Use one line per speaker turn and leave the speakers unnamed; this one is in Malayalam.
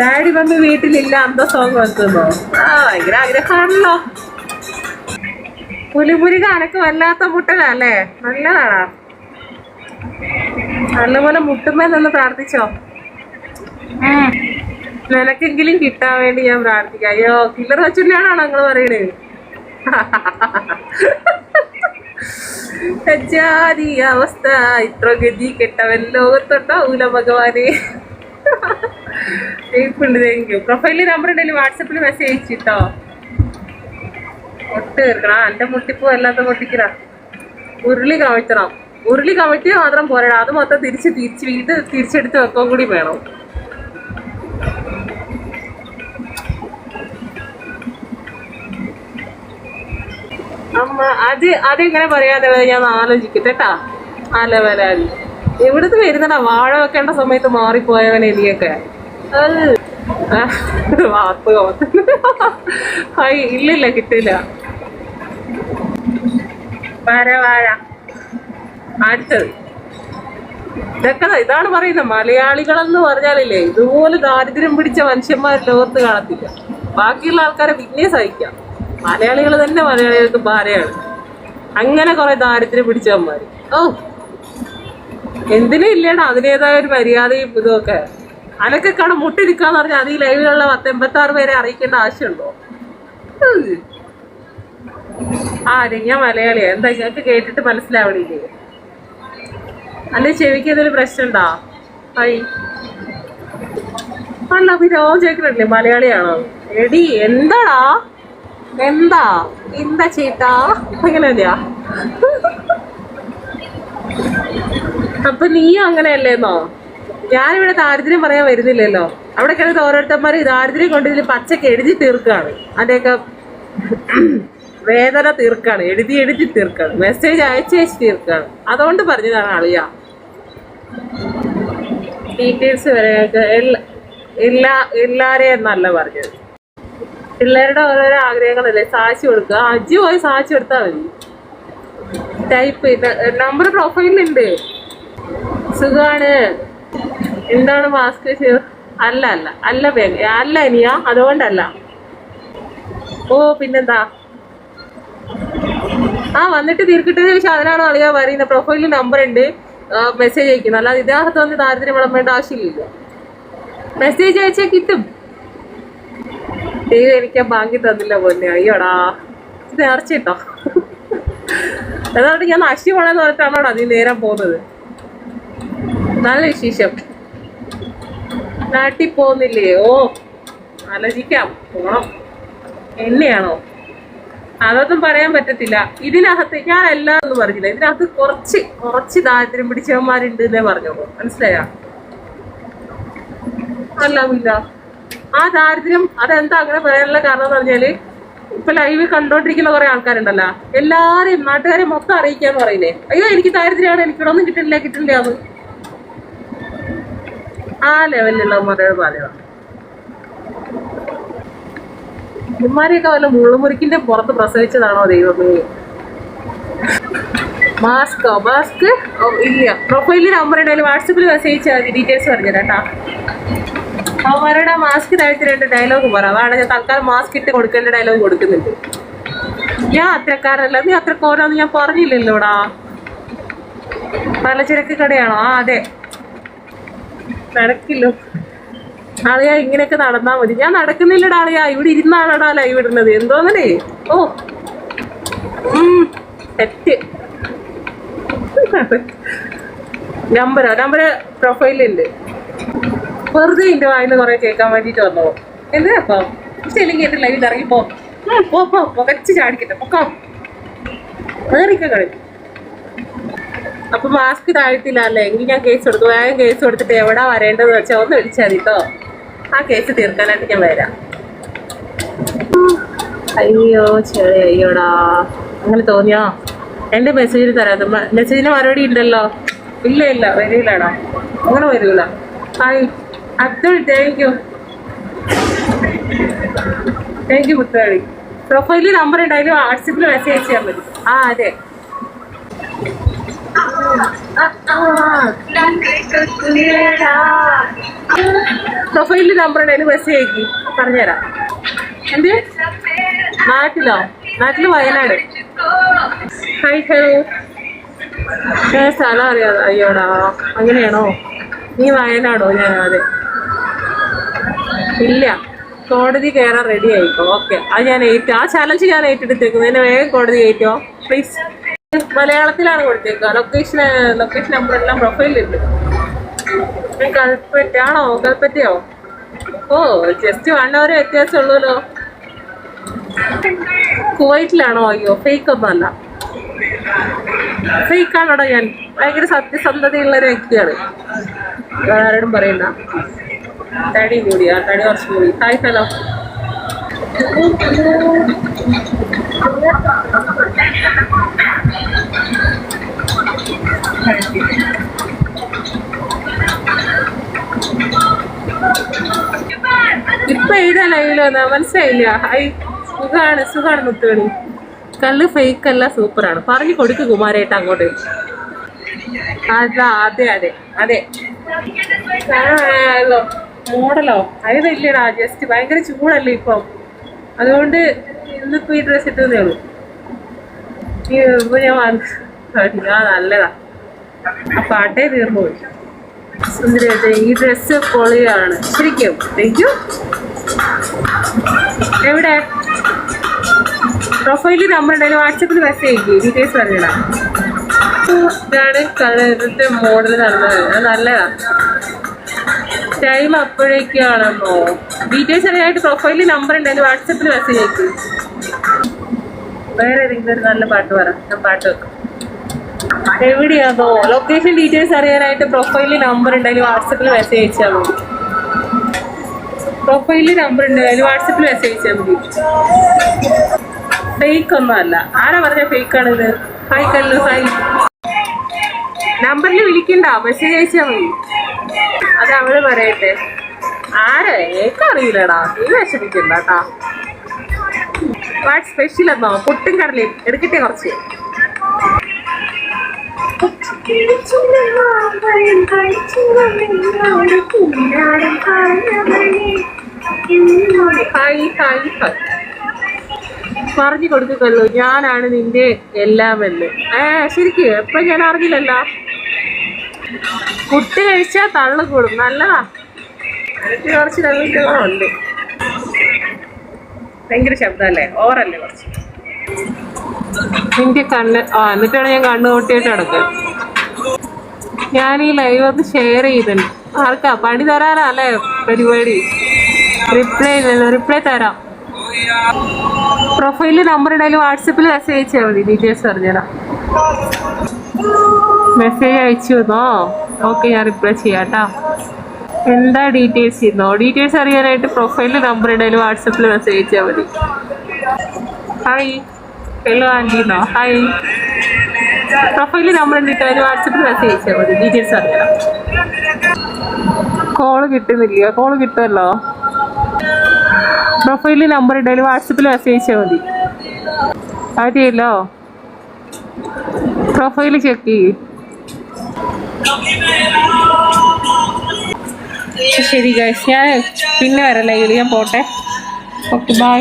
ഡാഡി മമ്മി വീട്ടിലില്ല അന്ത സോങ് വെക്കുന്നോ ആ ഭയങ്കര ആഗ്രഹമാണല്ലോ. പുലിപുലി കണക്ക് വല്ലാത്ത മുട്ടലല്ലേ നല്ലതാണോ നല്ലപോലെ മുട്ടുമ്പോ നിന്ന് പ്രാർത്ഥിച്ചോ. നിനക്കെങ്കിലും കിട്ടാൻ വേണ്ടി ഞാൻ പ്രാർത്ഥിക്കാം. അയ്യോ കില്ലർ വച്ചുല്ലാണോ നിങ്ങൾ പറയണേ? ജാതി അവസ്ഥ ഇത്ര ഗതി കെട്ടവൻ ലോകത്തുണ്ടാവൂല ഭഗവാനെ. ഉണ്ട് താങ്ക് യു പ്രൊഫൈലിൽ നമ്പർ ഉണ്ടെങ്കിൽ വാട്സപ്പിൽ മെസ്സേജ് അയച്ചിട്ടോ? മുട്ട് തീർക്കണം. എന്റെ മുട്ടിപ്പോ അല്ലാത്ത മുട്ടിക്കണ ഉരുളി കമഴ്ത്തണം. ഉരുളി കമഴ്ത്തിയ മാത്രം പോരാ അത് മൊത്തം തിരിച്ച് തിരിച്ച് ഇത് തിരിച്ചെടുത്ത് വെക്കാൻ കൂടി വേണം. അമ്മ അത് അതെങ്ങനെ പറയാതെ ഞാൻ ആലോചിക്കട്ടെ കേട്ടാ ആ ലെവലാലി എവിടുന്ന് വരുന്നടാ? വാഴ വെക്കേണ്ട സമയത്ത് മാറിപ്പോയവൻ എലിയൊക്കെ വാർപ്പ്. ഹായ് ഇല്ലില്ല കിട്ടില്ല വാഴ വാഴ. അടുത്തത്. ഇതൊക്കെ ഇതാണ് പറയുന്നത് മലയാളികളെന്ന് പറഞ്ഞാലില്ലേ ഇതുപോലെ ദാരിദ്ര്യം പിടിച്ച മനുഷ്യന്മാർ ലോകത്ത് കാണത്തില്ല. ബാക്കിയുള്ള ആൾക്കാരെ പിന്നെ സഹിക്കാം. മലയാളികൾ തന്നെ മലയാളികൾക്ക് ഭാരയാണ്. അങ്ങനെ കുറെ ദാരിദ്ര്യം പിടിച്ചവന്മാര്. ഓ എന്തിനും ഇല്ലടാ അതിനേതായ ഒരു മര്യാദയും ഇതൊക്കെ അനക്കെ കാണാൻ മുട്ടിരിക്കാന്ന് പറഞ്ഞാൽ അത് ഈ ലൈവിലുള്ള പത്ത് എൺപത്തി ആറ് പേരെ അറിയിക്കേണ്ട ആവശ്യമുണ്ടോ? ആ ഞാൻ മലയാളിയാ. എന്താ ഞങ്ങൾക്ക് കേട്ടിട്ട് മനസ്സിലാവണില്ലേ? അല്ലെ ചെവിക്ക് എന്തെങ്കിലും പ്രശ്നമുണ്ടോ? ഹായ്. അല്ല പിന്നെ ഓ ചേക്കണല്ലേ മലയാളിയാണോ? എടി എന്താടാ? എന്താ? എന്താ ചേട്ടാ? അങ്ങനെ തന്നെയാ അപ്പൊ നീ അങ്ങനെയല്ലേന്നോ? ഞാനിവിടെ ദാരിദ്ര്യം പറയാൻ വരുന്നില്ലല്ലോ. അവിടെ കിടന്ന് ഓരോരുത്തന്മാർ ദാരിദ്ര്യം കൊണ്ട് ഇതിൽ പച്ചക്ക് എഴുതി തീർക്കാണ്. അതിന്റെയൊക്കെ വേദന തീർക്കാണ്. എഴുതി എഴുതി തീർക്കാണ്. മെസ്സേജ് അയച്ച് അയച്ച് തീർക്കാണ്. അതുകൊണ്ട് പറഞ്ഞതാണ് അളിയ. ഡീറ്റെയിൽസ് വരെ എല്ലാ എല്ലാ എല്ലാരെയും എന്നല്ല പറഞ്ഞത്. പിള്ളേരുടെ ഓരോരോ ആഗ്രഹങ്ങളല്ലേ? സാക്ഷി കൊടുക്കുക. അജി പോയി സാക്ഷി കൊടുത്താൽ മതി. ടൈപ്പ് നമ്പർ പ്രൊഫൈലിലുണ്ട് സുഖാണ്. എന്താണ് മാസ്ക് അല്ല അല്ല. അല്ല ബേ- അല്ല ഇനിയ അതുകൊണ്ടല്ല. ഓ പിന്നെന്താ? ആ വന്നിട്ട് തീർക്കിട്ടത് അതിനാണോ അറിയാ പറയുന്നത്. പ്രൊഫൈലിൽ നമ്പർ ഉണ്ട്. മെസ്സേജ് അയക്കുന്നു. അല്ലാതെ ഇതിനകത്ത് വന്ന് താരത്തിന് വിളമ്പേണ്ട ആവശ്യമില്ല. മെസ്സേജ് അയച്ചാൽ കിട്ടും. ദൈവം എനിക്ക് ബാങ്കിൽ ബാങ്കി തന്നില്ല പോലെ അയ്യോടാ. ഇത് നേർച്ചയിട്ടോ അതുകൊണ്ട് ഞാൻ നശി പോണെന്ന് പറഞ്ഞിട്ടാണോ അതിൽ നേരം പോകുന്നത്? നല്ല വിശേഷം നാട്ടിൽ പോകുന്നില്ലേ? ഓ ആലോചിക്കാം. പോണം. എന്നെയാണോ? അതൊന്നും പറയാൻ പറ്റത്തില്ല. ഇതിനകത്ത് ഞാൻ എല്ലാം ഒന്നും പറഞ്ഞില്ല. ഇതിനകത്ത് കുറച്ച് കുറച്ച് ദാരിദ്ര്യം പിടിച്ചവന്മാരുണ്ട് എന്നേ പറഞ്ഞോളൂ. മനസ്സിലായോ? അല്ലാമില്ല ആ ദാരിദ്ര്യം അതെന്താ അങ്ങനെ പറയാനുള്ള കാരണം എന്ന് പറഞ്ഞാൽ ഇപ്പൊ ലൈവ് കണ്ടോണ്ടിരിക്കുന്ന കുറെ ആൾക്കാരുണ്ടല്ലോ. എല്ലാരെയും നാട്ടുകാരെ മൊത്തം അറിയിക്കാന്ന് പറയില്ലേ അയ്യോ എനിക്ക് ദാരിദ്ര്യമാണ്. എനിക്കിടൊന്നും കിട്ടില്ല കിട്ടില്ല അത് ആ ലെവലിലുള്ള മറുപടി പറയുക ഉമ്മാരെയൊക്കെ വല്ല മുള്ളുമുറിക്കിന്റെ പുറത്ത് പ്രസവിച്ചതാണോ ദൈവമേ? മാസ്കോ മാസ്ക് ഇല്ല. പ്രൊഫൈലിൽ നമ്പർ ഉണ്ടായാലും വാട്സപ്പിൽ മെസ്സേജ് ഡീറ്റെയിൽസ് പറഞ്ഞു കേട്ടാ. അവരുടെ മാസ്ക് താഴ്ത്തി രണ്ട് ഡയലോഗ് പറ. അതാണ് ഞാൻ തൽക്കാലം മാസ്ക് ഇട്ട് കൊടുക്കേണ്ട ഡയലോഗ് കൊടുക്കുന്നുണ്ട്. ഞാൻ അത്രക്കാരല്ല നീ അത്രക്കോരാന്ന് ഞാൻ പറഞ്ഞില്ലല്ലോടാ? പലചരക്ക് കടയാണോ? ആ അതെ. നടക്കില്ലോ ആളിയ ഇങ്ങനെയൊക്കെ നടന്നാ മതി. ഞാൻ നടക്കുന്നില്ലടാ ആളിയാ. ഇവിടെ ഇരുന്നാളടാ ലൈവ് ഇടുന്നത്. എന്തോന്നേ ഓ. തെറ്റ്. നമ്പരോ നമ്പര് പ്രൊഫൈലുണ്ട് വെറുതെ എന്റെ വായിന്ന് കുറെ കേൾക്കാൻ വേണ്ടിട്ട് വന്നോ എന്താ അപ്പൊ ഇഷ്ടമില്ലെങ്കിൽ എന്റെ ലൈവിൽ ഇറങ്ങി പോ പോ പുകച്ച് ചാടിക്കട്ടെ. പൊക്കാം. വേറിക്ക കളി അപ്പൊ മാസ്ക് താഴ്ത്തില്ല അല്ലേ? എങ്കിൽ ഞാൻ കേസ് കൊടുക്കും വേഗം കേസ് കൊടുത്തിട്ട് എവിടാ വരേണ്ടതെന്ന് വെച്ചാൽ ഒന്ന് വിളിച്ചാൽ മതി കേട്ടോ ആ കേസ് തീർക്കാനായിട്ട് ഞാൻ വരാം. അയ്യോ ചെറിയ അയ്യോടാ. അങ്ങനെ തോന്നിയോ? എന്റെ മെസ്സേജിൽ തരാത്ത മെസ്സേജിന് മറുപടി ഉണ്ടല്ലോ. ഇല്ല ഇല്ല വരില്ലാടാ അങ്ങനെ വരൂല. Hi. Abdul thank you thank you പ്രൊഫൈലിൽ നമ്പർ ഉണ്ടായാലും വാട്സപ്പിൽ മെസ്സേജ് ചെയ്യാൻ പറ്റും ആ അതെ. പ്രൊഫൈലിൽ നമ്പർ ഉണ്ടായിരുന്നു മെസ്സേജ് അയക്കി. പറഞ്ഞുതരാം. എന്ത്? നാട്ടിലോ? നാട്ടിൽ വയനാട്. ഹായ് ഹലോ സ്ഥലം അറിയാതെ അയ്യോടാ. അങ്ങനെയാണോ? നീ വയനാടോ? ഞാൻ അതെ. ഇല്ല. കോടതി കയറാൻ റെഡി ആയിക്കോ. ഓക്കെ അത് ഞാൻ ഏറ്റു ആ ചാലഞ്ച് ഞാൻ ഏറ്റെടുത്തേക്കുന്നു. എന്നെ വേഗം കോടതി കയറ്റോ പ്ലീസ് മലയാളത്തിലാണ് കൊടുത്തേക്കുക ലൊക്കേഷൻ ലൊക്കേഷൻ നമ്പർ എല്ലാം പ്രൊഫൈലിലുണ്ട് കൽപ്പറ്റയാണോ കൽപ്പറ്റയോ ഓ ജസ്റ്റ് വൺ അവർ വ്യത്യാസമുള്ളൂല്ലോ. കുവൈറ്റിലാണോ? അയ്യോ ഫേക്ക് ഒന്നും അല്ല. ഫേക്ക് ആണോടോ ഞാൻ? ഭയങ്കര സത്യസന്ധതയുള്ള ഒരു വ്യക്തിയാണ്. ആരോടും പറയണ്ട. തടി കൂടിയാ തടി കുറച്ച് കൂടി. ഹായ് ഹലോ ഇപ്പൊ ഏതാ ലൈവിൽ വന്നാ മനസ്സിലായില്ല ഹായ് സുഖാണ് സുഖാണ് മുത്തുകളി കല്ല് ഫേക്ക് അല്ല സൂപ്പറാണ് പറഞ്ഞു കൊടുക്ക് കുമാരേട്ട അങ്ങോട്ട് അതാ അതെ അതെ അതെ മോഡലോ അതിലില്ലടാ ജസ്റ്റ് ഭയങ്കര ചൂടല്ലേ ഇപ്പം അതുകൊണ്ട് ഇന്നിപ്പോ ഈ ഡ്രസ് ഇട്ടേ ഉള്ളൂ. ഇപ്പൊ ഞാൻ ആ നല്ലതാ. ആ പാട്ടേ തീർന്നു പോയി. സുന്ദരത്തെ ഈ ഡ്രസ്സ് പൊളിയാണ്. ശരിക്കും. താങ്ക് എവിടെ? പ്രൊഫൈലിൽ ഉണ്ടെങ്കിൽ വാട്സപ്പിൽ മെസ്സേജ് ഡീറ്റെയിൽസ് പറഞ്ഞിടാം ഇതാണ് കളറിന്റെ മോഡൽ നടന്നത്. അത് നല്ലതാ. ടൈം അപ്പോഴേക്കാണെന്നോ? ഡീറ്റെയിൽസ് അറിയാനായിട്ട് പ്രൊഫൈലിൽ നമ്പർ ഉണ്ട്. ഉണ്ടെങ്കിൽ വാട്സപ്പിൽ മെസ്സേജ് അയക്കും. വേറെ ഏതെങ്കിലും ഒരു നല്ല പാട്ട് പറ. ഞാൻ പാട്ട് വെക്കാം. എവിടെയാണോ ലൊക്കേഷൻ ഡീറ്റെയിൽസ് അറിയാനായിട്ട് പ്രൊഫൈലിൽ നമ്പർ ഉണ്ട്. ഉണ്ടെങ്കിൽ വാട്സപ്പിൽ മെസ്സേജ് അയച്ചാൽ മതി. പ്രൊഫൈലിൽ നമ്പർ ഉണ്ട്. ഉണ്ടെങ്കിൽ വാട്സപ്പിൽ മെസ്സേജ് അയച്ചാൽ മതി. ഫേക്ക് ഒന്നും അല്ല. ആരാ പറഞ്ഞ ഫേക്ക് ആണിത്? ഹായ് കല്ലു. ഹായ് നമ്പറിൽ വിളിക്കണ്ട. മെസ്സേജ് അയച്ചാൽ മതി. അത് അവൾ പറയട്ടെ. ആരെ? എനിക്കറിയില്ലടാ നീ വിഷമിക്കണ്ട കേട്ടാ വാട്ട് സ്പെഷ്യൽ എന്നോ? പുട്ടും കടലയും. എടുക്കട്ടെ കുറച്ച്. പറഞ്ഞു കൊടുക്കല്ലോ ഞാനാണ് നിന്റെ എല്ലാം എല്ലാമെന്ന്. ഏ ശരിക്കും? എപ്പൊ ഞാൻ അറിഞ്ഞില്ലല്ലോ. പുട്ട് കഴിച്ചാൽ തള്ളു കൂടും. നല്ലതാ. എനിക്ക് കുറച്ച് ഉണ്ട്. ഭയങ്കര ശബ്ദമല്ലേ? ഓവറല്ലേ കുറച്ച്? നിന്റെ കണ്ണ്. ആ എന്നിട്ടാണ് ഞാൻ കണ്ണ് കൂട്ടിയിട്ട് കിടക്കുക ഞാൻ ഈ ലൈവ് ഒന്ന് ഷെയർ ചെയ്തിട്ടുണ്ട് ആർക്കാ? പണി തരാനാ അല്ലേ പരിപാടി? റിപ്ലൈ ഇല്ലല്ലോ റിപ്ലൈ തരാം. പ്രൊഫൈലിൽ നമ്പർ ഇടയിൽ വാട്സപ്പിൽ മെസ്സേജ് അയച്ചാൽ മതി. ഡീറ്റെയിൽസ് പറഞ്ഞുതരാം. മെസ്സേജ് അയച്ചു എന്നോ? ഓക്കെ ഞാൻ റിപ്ലൈ ചെയ്യാം എന്താ ഡീറ്റെയിൽസ് ചെയ്യുന്നോ ഡീറ്റെയിൽസ് അറിയാനായിട്ട് പ്രൊഫൈലിൽ നമ്പർ ഉണ്ടെങ്കിൽ വാട്സപ്പിൽ മെസ്സേജ് അയച്ചാൽ മതി. ഹായ് ഹലോ ആന്റീന്നോ ഹായ് പ്രൊഫൈലിൽ നമ്പർ ഉണ്ടെങ്കിൽ വാട്സപ്പിൽ മെസ്സേജ് അയച്ചാൽ മതി. ഡീറ്റെയിൽസ് അറിയാം കോൾ കിട്ടുന്നില്ല കോൾ കിട്ടുമല്ലോ? പ്രൊഫൈലിൽ നമ്പർ ഉണ്ടെങ്കിൽ വാട്സപ്പിൽ മെസ്സേജ് അയച്ചാൽ മതി. അറിയല്ലോ പ്രൊഫൈൽ ചെക്ക് ചെയ്യ്. ശരി ഗൈസ് ഞാൻ പിന്നെ വരാം. ലൈവിൽ പോട്ടെ. Okay bye